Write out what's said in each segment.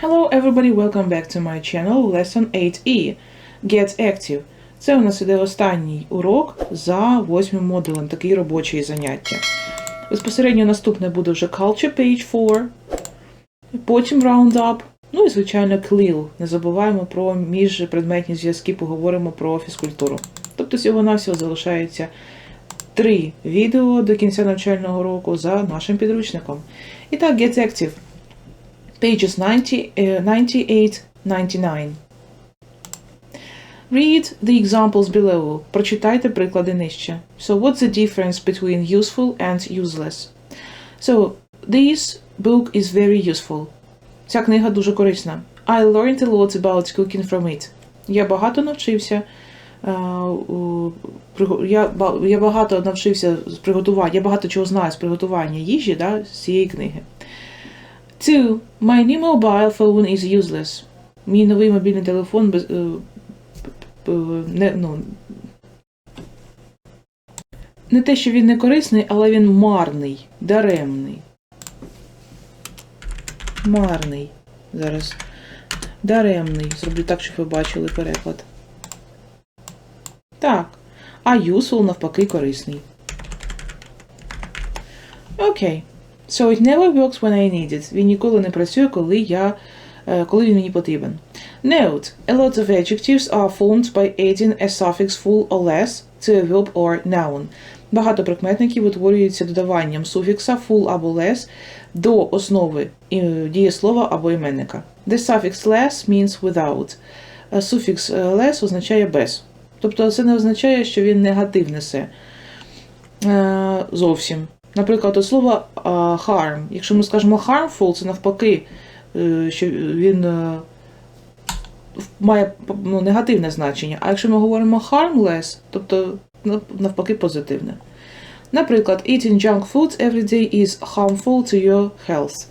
Hello everybody, welcome back to my channel, lesson 8e, Get Active. Це у нас іде останній урок за восьмим модулем, такий робочий заняття. Безпосередньо наступне буде вже Culture Page 4, потім Roundup, ну і звичайно CLIL. Не забуваємо про міжпредметні зв'язки, поговоримо про фізкультуру. Тобто всього-навсього залишається три відео до кінця навчального року за нашим підручником. І так, Get Active. Pages 90, uh, 98 99. Read the examples below. Прочитайте приклади нижче. So what's the difference between useful and useless? So this book is very useful. Ця книга дуже корисна. I learned a lot about cooking from it. Я багато навчився. е, Я, я багато навчився з приготування. Я багато чого знаю з приготування їжі да, з цієї книги. Two. My new mobile phone is useless. Мій новий мобільний телефон без, е, не, ну, не те, що він не корисний, але він марний, даремний. Марний. Зараз. Даремний. Зроблю так, щоб ви бачили переклад. Так. А useful навпаки корисний. Окей. So it never works when I need it. Він ніколи не працює, коли я е, коли він мені потрібен. Note: A lot of adjectives are formed by adding a suffix full or less to a verb or noun. Багато прикметників утворюються додаванням суфікса full або less до основи е, дієслова або іменника. The suffix less means without. Е, Суфікс less означає без. Тобто це не означає, що він негатив несе зовсім. Наприклад, от слово harm. Якщо ми скажемо harmful, це навпаки, е, що він е, має ну, негативне значення. А якщо ми говоримо harmless, тобто навпаки позитивне. Наприклад, eating junk food every day is harmful to your health.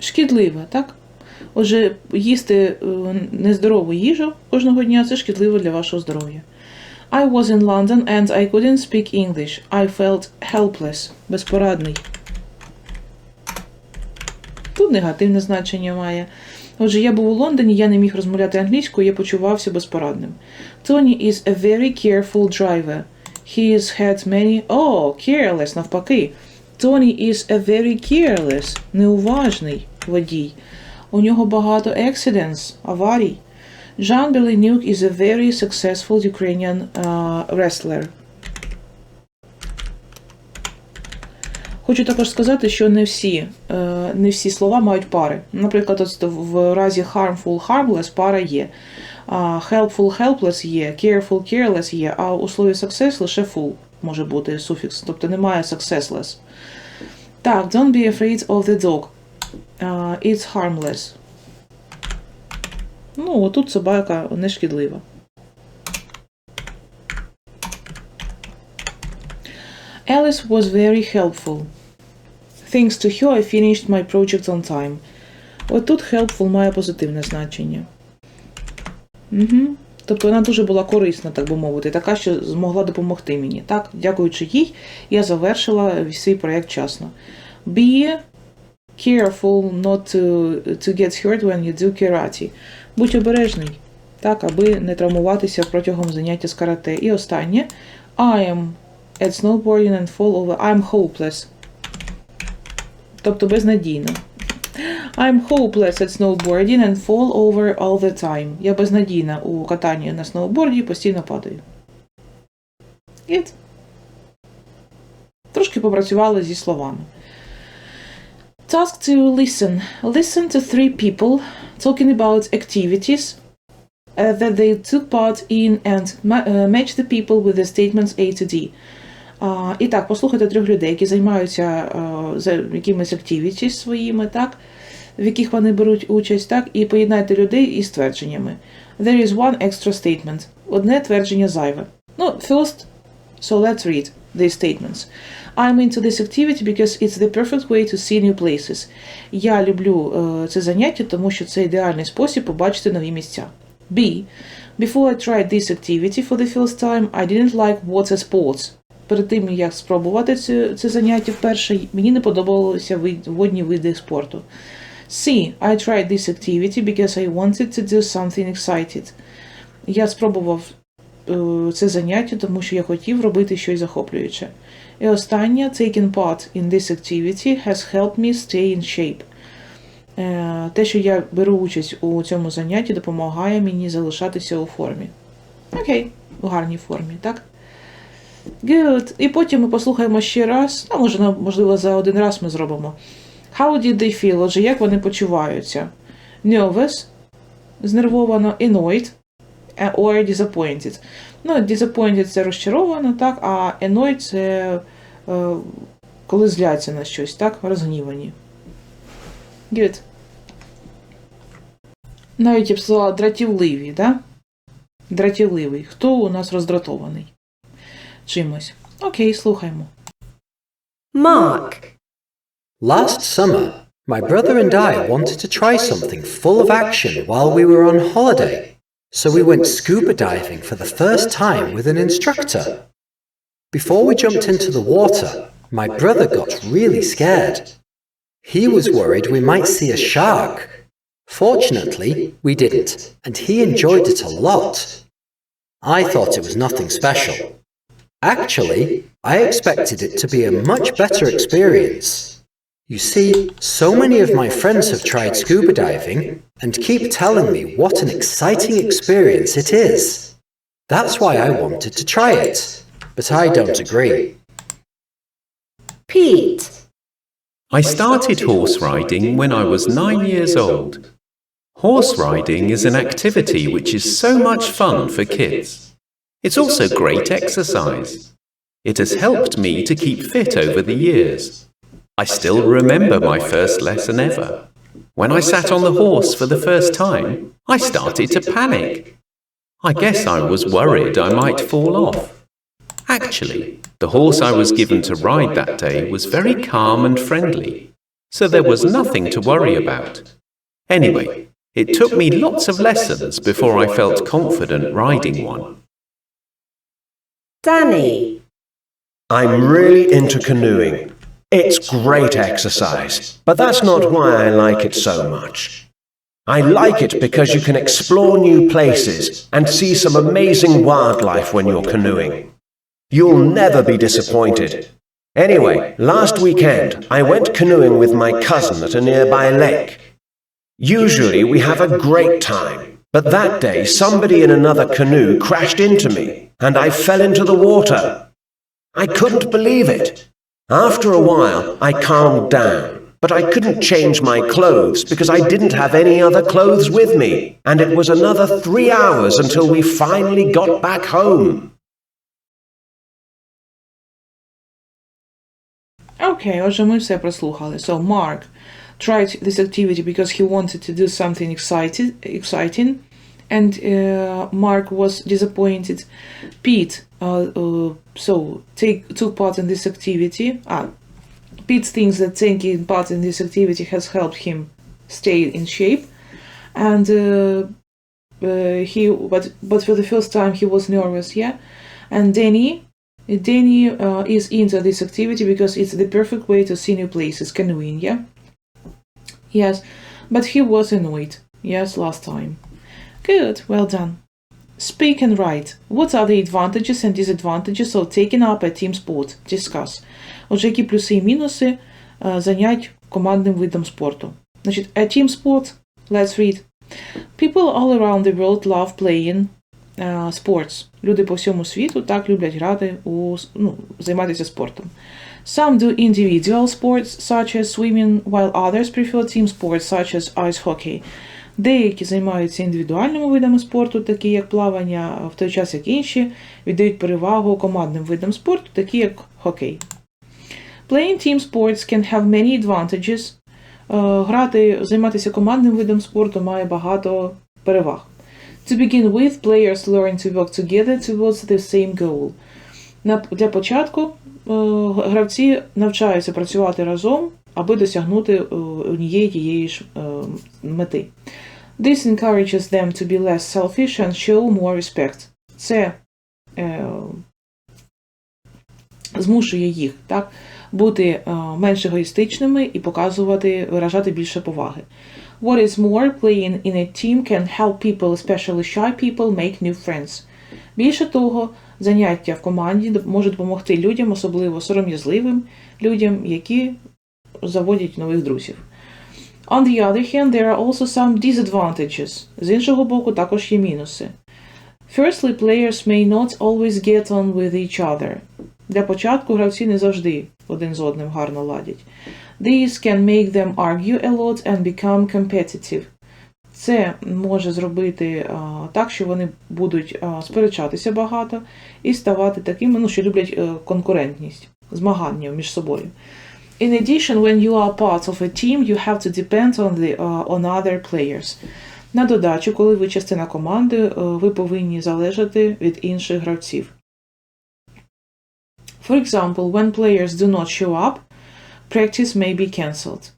Шкідливе, так? Отже, їсти е, нездорову їжу кожного дня це шкідливо для вашого здоров'я. I was in London and I couldn't speak English. I felt helpless. Безпорадний. Тут негативне значення має. Отже, я був у Лондоні, я не міг розмовляти англійською, я почувався безпорадним. Tony is a very careful driver. He has had many... Oh, careless, навпаки. Tony is a very careless, неуважний водій. У нього багато accidents, аварій. Jean Belenyuk is a very successful Ukrainian uh, wrestler. Хочу також сказати, що не всі, е, не всі слова мають пари. Наприклад, от в разі harmful, harmless пара є. А helpful, helpless є, careful, careless є, а у слові success лише full може бути суфікс, тобто немає successless. Так, don't be afraid of the dog. It's harmless. Ну, отут собака не шкідлива. Alice was very helpful. Thanks to her, I finished my project on time. Отут helpful має позитивне значення. Угу. Тобто вона дуже була корисна, так би мовити, така, що змогла допомогти мені. Так, дякуючи їй, я завершила свій проєкт вчасно. Be careful not to, to get hurt when you do karate. Будь обережний, так, аби не травмуватися протягом заняття з карате. І останнє. I am at snowboarding and fall over. I'm hopeless. Тобто безнадійно. I'm hopeless at snowboarding and fall over all the time. Я безнадійна у катанні на сноуборді і постійно падаю. It. Трошки попрацювали зі словами. Task to listen. Listen to three people talking about activities uh, that they took part in and ma- uh, match the people with the statements A to D. А, і так, послухайте трьох людей, які займаються а, за якимись activities своїми, так, в яких вони беруть участь, так, і поєднайте людей із твердженнями. There is one extra statement. Одне твердження зайве. Ну, first, so let's read these statements. I'm into this activity because it's the perfect way to see new places. Я люблю е, це заняття, тому що це ідеальний спосіб побачити нові місця. B. Before I tried this activity for the first time, I didn't like water sports. перед тим, як спробувати це, це заняття вперше, мені не подобалися водні види спорту. C. I tried this activity because I wanted to do something excited. Я спробував е, це заняття, тому що я хотів робити щось захоплююче. І останнє, taking part in this activity has helped me stay in shape. Е, Те, що я беру участь у цьому занятті, допомагає мені залишатися у формі. Окей, у гарній формі, так? Good. І потім ми послухаємо ще раз, а може, можливо, за один раз ми зробимо. How did they feel? Отже, як вони почуваються? Nervous, знервовано, annoyed, or disappointed. Ну, disappointed це розчаровано, так, а annoyed це коли зляться на щось, так, розгнівані. Good. Навіть я б сказала дратівливі, да? Дратівливий. Хто у нас роздратований? Чимось. Окей, слухаймо. Mark, Last summer, my brother and I wanted to try something full of action while we were on holiday, so we went scuba diving for the first time with an instructor. Before we jumped into the water, my brother got really scared. He was worried we might see a shark. Fortunately, we didn't, and he enjoyed it a lot. I thought it was nothing special. Actually, I expected it to be a much better experience. You see, so many of my friends have tried scuba diving and keep telling me what an exciting experience it is. That's why I wanted to try it, but I don't agree. Pete, I started horse riding when I was nine years old. Horse riding is an activity which is so much fun for kids. It's also great exercise. It has helped me to keep fit over the years. I still remember my first lesson ever. When I sat on the horse for the first time, I started to panic. I guess I was worried I might fall off. Actually, the horse I was given to ride that day was very calm and friendly, so there was nothing to worry about. Anyway, it took me lots of lessons before I felt confident riding one. Danny, I'm really into canoeing. It's great exercise, but that's not why I like it so much. I like it because you can explore new places and see some amazing wildlife when you're canoeing. You'll never be disappointed. Anyway, last weekend I went canoeing with my cousin at a nearby lake. Usually we have a great time, but that day somebody in another canoe crashed into me and I fell into the water. I couldn't believe it. After a while, I calmed down, but I couldn't change my clothes because I didn't have any other clothes with me, and it was another three hours until we finally got back home. Окей, отже, ми все прослухали. So Mark tried this activity because he wanted to do something excited, exciting, and uh, Mark was disappointed. Pete, uh, uh, so take took part in this activity. Ah, Pete thinks that taking part in this activity has helped him stay in shape, and uh, uh, he but but for the first time he was nervous. Yeah, and Danny Danny uh, is into this activity because it's the perfect way to see new places, canoeing, yeah? Yes, but he was annoyed, yes, last time. Good, well done. Speak and write. What are the advantages and disadvantages of taking up a team sport? Discuss. Отже, які плюси і мінуси е, занять командним видом спорту? Значить, a team sport, let's read. People all around the world love playing uh, sports. Люди по всьому світу так люблять грати у ну, займатися спортом. Some do individual sports such as swimming, while others prefer team sports such as ice hockey. Деякі займаються індивідуальними видами спорту, такі як плавання, в той час як інші віддають перевагу командним видам спорту, такі як хокей. Playing team sports can have many advantages. Е, Грати, займатися командним видом спорту має багато переваг. To begin with, players learn to work together towards the same goal. Для початку е, гравці навчаються працювати разом, аби досягнути е, однієї тієї ж е, мети. This encourages them to be less selfish and show more respect. Це е, змушує їх так, бути е, менш егоїстичними і показувати, виражати більше поваги. What is more, playing in a team can help people, especially shy people, make new friends. Більше того, заняття в команді може допомогти людям, особливо сором'язливим людям, які заводять нових друзів. On the other hand, there are also some disadvantages. З іншого боку, також є мінуси. Firstly, players may not always get on with each other. Для початку гравці не завжди один з одним гарно ладять. These can make them argue a lot and become competitive. Це може зробити а, так, що вони будуть а, сперечатися багато і ставати такими, ну, що люблять е, конкурентність, змагання між собою. In addition, when you are part of a team, you have to depend on the uh, on other players. На додачу, коли ви частина команди, е, ви повинні залежати від інших гравців. For example, when players do not show up, practice may be cancelled.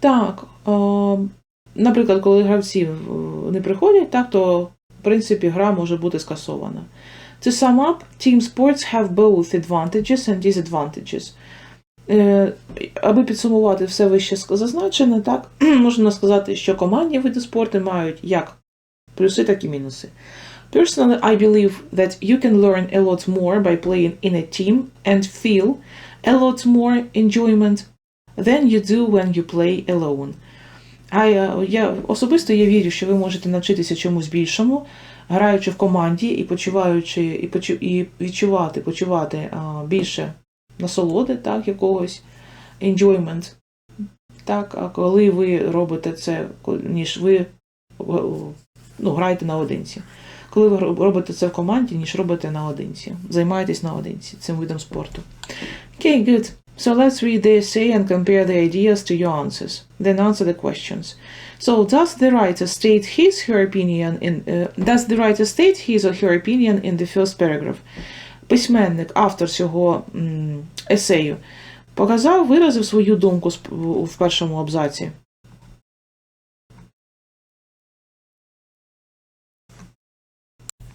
Так, е, наприклад, коли гравці не приходять, так, то в принципі гра може бути скасована. To sum up, team sports have both advantages and disadvantages. Е, аби підсумувати все вище зазначене, так, можна сказати, що командні види спорту мають як плюси, так і мінуси. Personally, I believe that you can learn a lot more by playing in a team and feel a lot more enjoyment than you do when you play alone. А я, я особисто я вірю, що ви можете навчитися чомусь більшому, граючи в команді і почуваючи, і, почу, і відчувати, почувати а, більше насолоди, так, якогось enjoyment. Так, а коли ви робите це, ніж ви ну, граєте наодинці. Коли ви робите це в команді, ніж робите наодинці. Займаєтесь наодинці цим видом спорту. Okay, good. So let's read the essay and compare the ideas to your answers. Then answer the questions. So does the writer state his her opinion in uh, does the writer state his or her opinion in the first paragraph? Письменник, автор цього м, есею, показав, виразив свою думку в першому абзаці.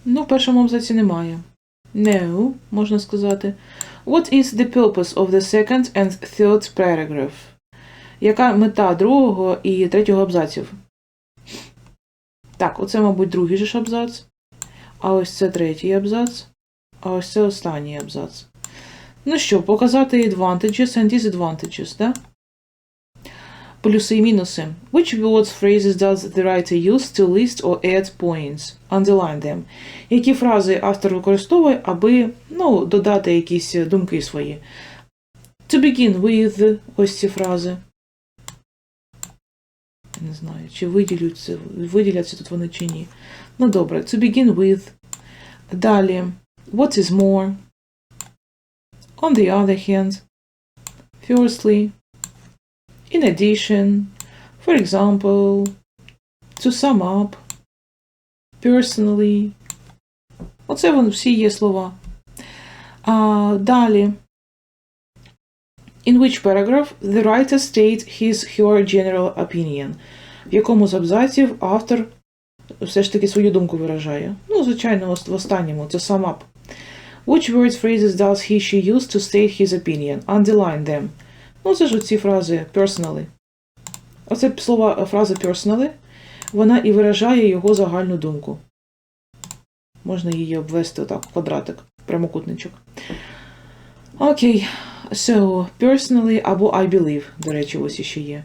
Ну, в першому абзаці немає. No, можна сказати. What is the purpose of the second and third paragraph? Яка мета другого і третього абзаців? Так, оце, мабуть, другий же ж абзац. А ось це третій абзац. А ось це останній абзац. Ну що, показати advantages and disadvantages, да? Плюси і мінуси. Which words, phrases does the writer use to list or add points? Underline them. Які фрази автор використовує, аби ну, додати якісь думки свої. To begin with, ось ці фрази. Не знаю, чи виділяться, виділяться тут вони чи ні. Ну добре, to begin with. Далі. What is more? On the other hand. Firstly. In addition. For example. To sum up. Personally. Оце вони всі є слова. А, далі. In which paragraph the writer states his her general opinion. В якому з абзаців автор все ж таки свою думку виражає. Ну, звичайно, в останньому це sum up. Which words phrases does he she use to state his opinion? Underline them. Ну, це ж оці фрази personally. Оце слова фраза personally, вона і виражає його загальну думку. Можна її обвести отак, квадратик, прямокутничок. Окей. So, personally або I believe, до речі, ось іще є.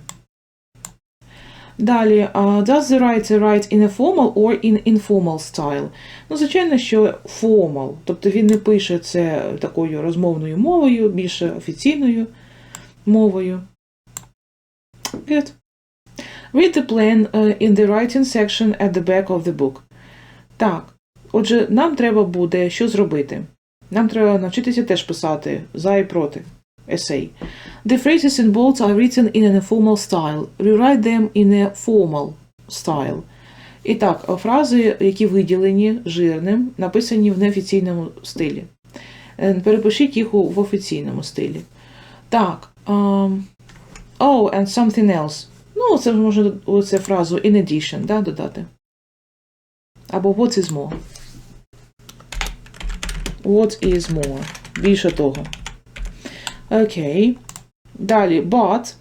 Далі, uh, does the writer write in a formal or in informal style? Ну, звичайно, що formal, тобто він не пише це такою розмовною мовою, більше офіційною мовою. Good. Read the plan uh, in the writing section at the back of the book. Так, отже, нам треба буде що зробити? Нам треба навчитися теж писати за і проти. Essay. The phrases in bolts are written in an informal style. Rewrite them in a formal style. І так, фрази, які виділені жирним, написані в неофіційному стилі. Е, Перепишіть їх в офіційному стилі. Так. Um, oh, and something else. Ну, це можна оце фразу in addition, да, додати. Або what is more. What is more? Більше того. Окей. Далі, but.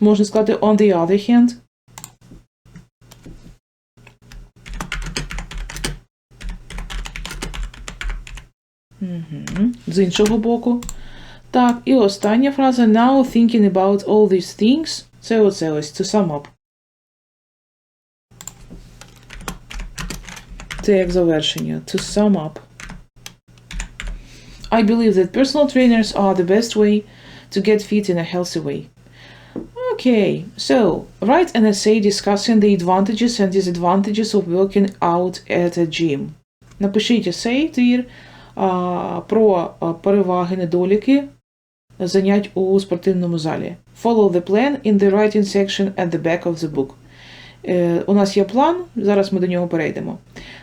Можна сказати on the other hand. Угу. З іншого боку. Так, і остання фраза. Now thinking about all these things. Це оце ось, to sum up. Це як завершення. To sum up. I believe that personal trainers are the best way to get fit in a healthy way. Okay, so write an essay discussing the advantages and disadvantages of working out at a gym. Напишіть есей, твір а, про а, переваги, недоліки занять у спортивному залі. Follow the plan in the writing section at the back of the book. Е, у нас є план, зараз ми до нього перейдемо.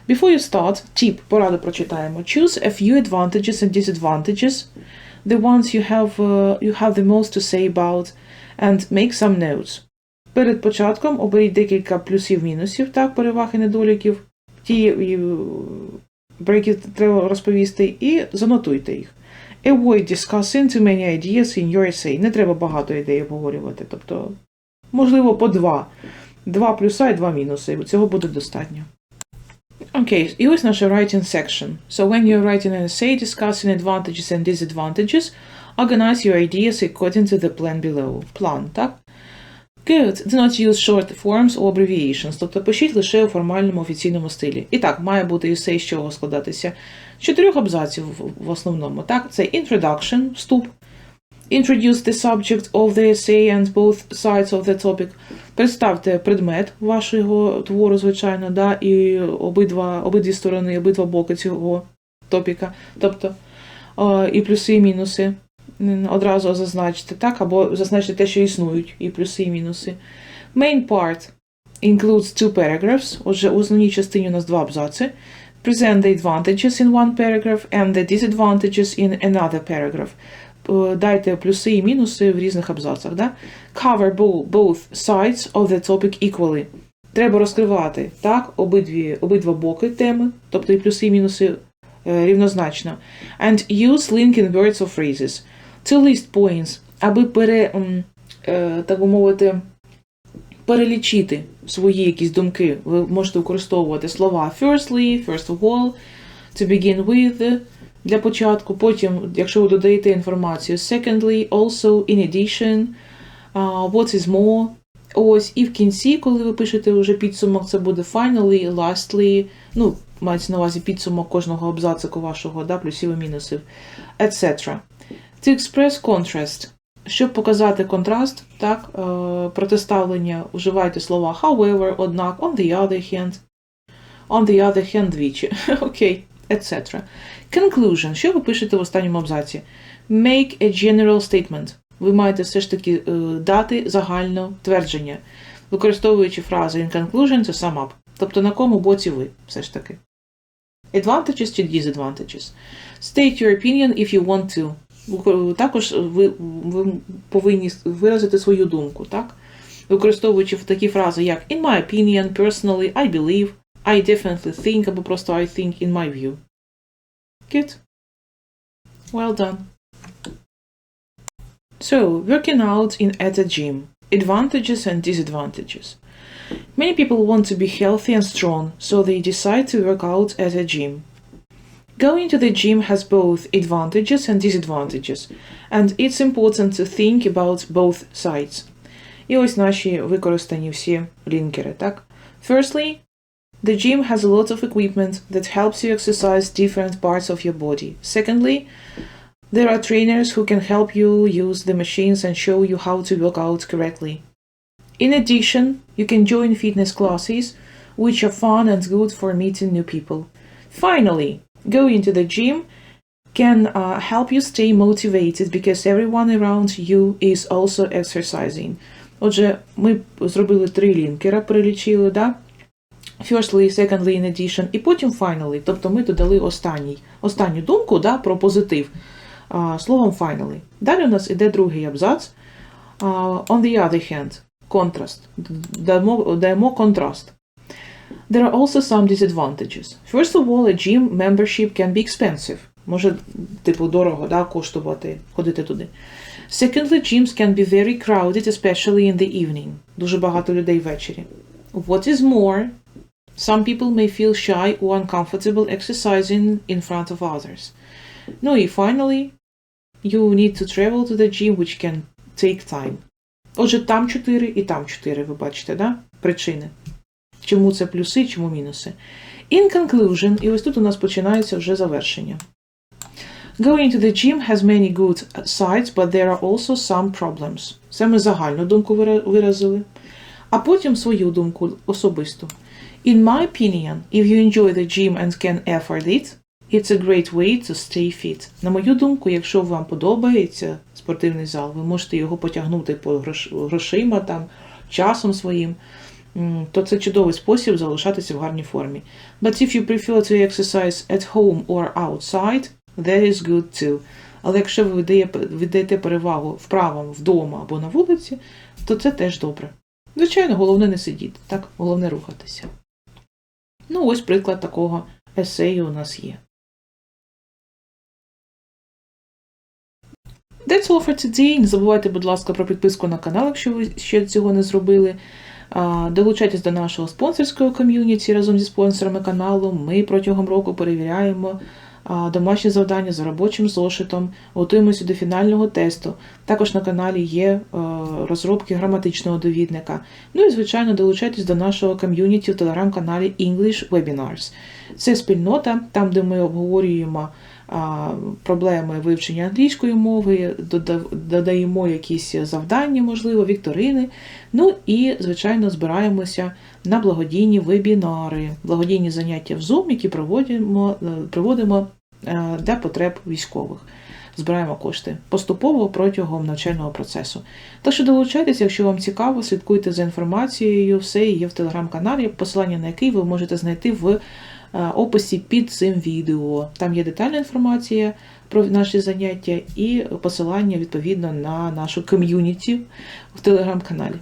Before you start, tip, пораду прочитаємо. Choose a few advantages and disadvantages, the ones you have, uh, you have the most to say about, and make some notes. Перед початком оберіть декілька плюсів-мінусів, так, переваг і недоліків, ті, і, про які треба розповісти, і занотуйте їх. Avoid discussing too many ideas in your essay. Не треба багато ідей обговорювати. Тобто, можливо, по два. Два плюса і два мінуси. Цього буде достатньо. Окей, і ось наша writing section. So when you're writing an essay discussing advantages and disadvantages, organize your ideas according to the plan below. План, так? Good. Do not use short forms or abbreviations. Тобто пишіть лише у формальному офіційному стилі. І так, має бути есей з чого складатися. Чотирьох абзаців в- основному. Так, це introduction, вступ. Introduce the subject of the essay and both sides of the topic. Представте предмет вашого твору, звичайно, да, і обидва, обидві сторони, обидва боки цього топіка. Тобто і плюси, і мінуси. Одразу зазначте, так, або зазначте те, що існують, і плюси, і мінуси. Main part includes two paragraphs. Отже, у основній частині у нас два абзаци. Present the advantages in one paragraph and the disadvantages in another paragraph. Е, Дайте плюси і мінуси в різних абзацах. Да? Cover both sides of the topic equally. Треба розкривати так, обидві, обидва боки теми, тобто і плюси і мінуси е, рівнозначно. And use linking words or phrases. To list points, аби пере, е, так би мовити, перелічити свої якісь думки. Ви можете використовувати слова firstly, first of all, to begin with, для початку. Потім, якщо ви додаєте інформацію, secondly, also, in addition, what is more. Ось, і в кінці, коли ви пишете вже підсумок, це буде finally, lastly, ну, мається на увазі підсумок кожного абзацику вашого, да, плюсів і мінусів, etc. To express contrast. Щоб показати контраст, так, е, протиставлення, вживайте слова however, однак, on the other hand, on the other hand двічі, окей, etc. Conclusion. Що ви пишете в останньому абзаці? Make a general statement. Ви маєте все ж таки е, дати загальне твердження, використовуючи фрази in conclusion to sum up. Тобто на кому боці ви все ж таки. Advantages чи disadvantages. State your opinion if you want to. Ви- Також ви, ви повинні виразити свою думку, так? Використовуючи такі фрази, як in my opinion, personally, I believe, I definitely think, або просто I think in my view. Good. Well done. So, working out in at a gym. Advantages and disadvantages. Many people want to be healthy and strong, so they decide to work out at a gym. Going to the gym has both advantages and disadvantages, and it's important to think about both sides. І ось наші використані всі лінкери, так? Firstly, the gym has a lot of equipment that helps you exercise different parts of your body. Secondly, there are trainers who can help you use the machines and show you how to work out correctly. In addition, you can join fitness classes, which are fun and good for meeting new people. Finally, going to the gym can uh, help you stay motivated because everyone around you is also exercising. Отже, ми зробили три лінкера, перелічили, да? Firstly, secondly, in addition, і потім finally. Тобто ми додали останній, останню думку да, про позитив а, словом finally. Далі у нас іде другий абзац. А, on the other hand, contrast. Даємо контраст. There are also some disadvantages. First of all, a gym membership can be expensive. Може, типу, дорого да, коштувати ходити туди. Secondly, gyms can be very crowded, especially in the evening. Дуже багато людей ввечері. What is more, some people may feel shy or uncomfortable exercising in front of others. Ну і finally, you need to travel to the gym, which can take time. Отже, там 4 і там 4, ви бачите, да? Причини. Чому це плюси, чому мінуси. In conclusion, і ось тут у нас починається вже завершення. Going to the gym has many good sides, but there are also some problems. Це ми загальну думку виразили. А потім свою думку особисту. In my opinion, if you enjoy the gym and can afford it, it's a great way to stay fit. На мою думку, якщо вам подобається спортивний зал, ви можете його потягнути по грошима, там, часом своїм, то це чудовий спосіб залишатися в гарній формі. But if you prefer to exercise at home or outside, that is good too. Але якщо ви віддаєте перевагу вправам вдома або на вулиці, то це теж добре. Звичайно, головне не сидіти, так? Головне рухатися. Ну, ось приклад такого есею у нас є. That's all for today. Не забувайте, будь ласка, про підписку на канал, якщо ви ще цього не зробили. Долучайтесь до нашого спонсорського ком'юніті разом зі спонсорами каналу. Ми протягом року перевіряємо домашні завдання за робочим зошитом, готуємося до фінального тесту. Також на каналі є е, розробки граматичного довідника. Ну і, звичайно, долучайтесь до нашого ком'юніті в телеграм-каналі English Webinars. Це спільнота, там, де ми обговорюємо проблеми вивчення англійської мови, додаємо якісь завдання, можливо, вікторини. Ну і, звичайно, збираємося на благодійні вебінари, благодійні заняття в Zoom, які проводимо, е, проводимо е, для потреб військових. Збираємо кошти поступово протягом навчального процесу. Так що долучайтеся, якщо вам цікаво, слідкуйте за інформацією, все є в телеграм-каналі, посилання на який ви можете знайти в описі під цим відео. Там є детальна інформація про наші заняття і посилання відповідно на нашу ком'юніті в телеграм-каналі.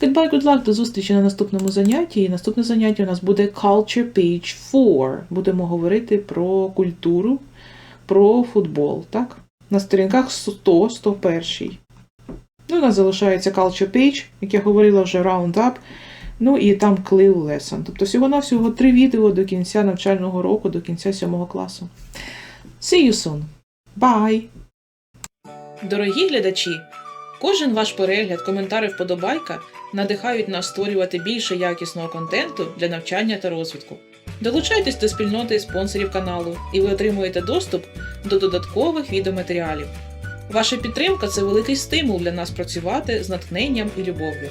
Goodbye, good luck, до зустрічі на наступному занятті. І наступне заняття у нас буде Culture Page 4. Будемо говорити про культуру, про футбол, так? На сторінках 100, 101. Ну, у нас залишається Culture Page, як я говорила вже Roundup. Ну і там Clue Lesson. Тобто всього-навсього три відео до кінця навчального року, до кінця 7 класу. See you soon. Bye! Дорогі глядачі! Кожен ваш перегляд, коментар і вподобайка надихають нас створювати більше якісного контенту для навчання та розвитку. Долучайтесь до спільноти спонсорів каналу, і ви отримуєте доступ до додаткових відеоматеріалів. Ваша підтримка це великий стимул для нас працювати з натхненням і любов'ю.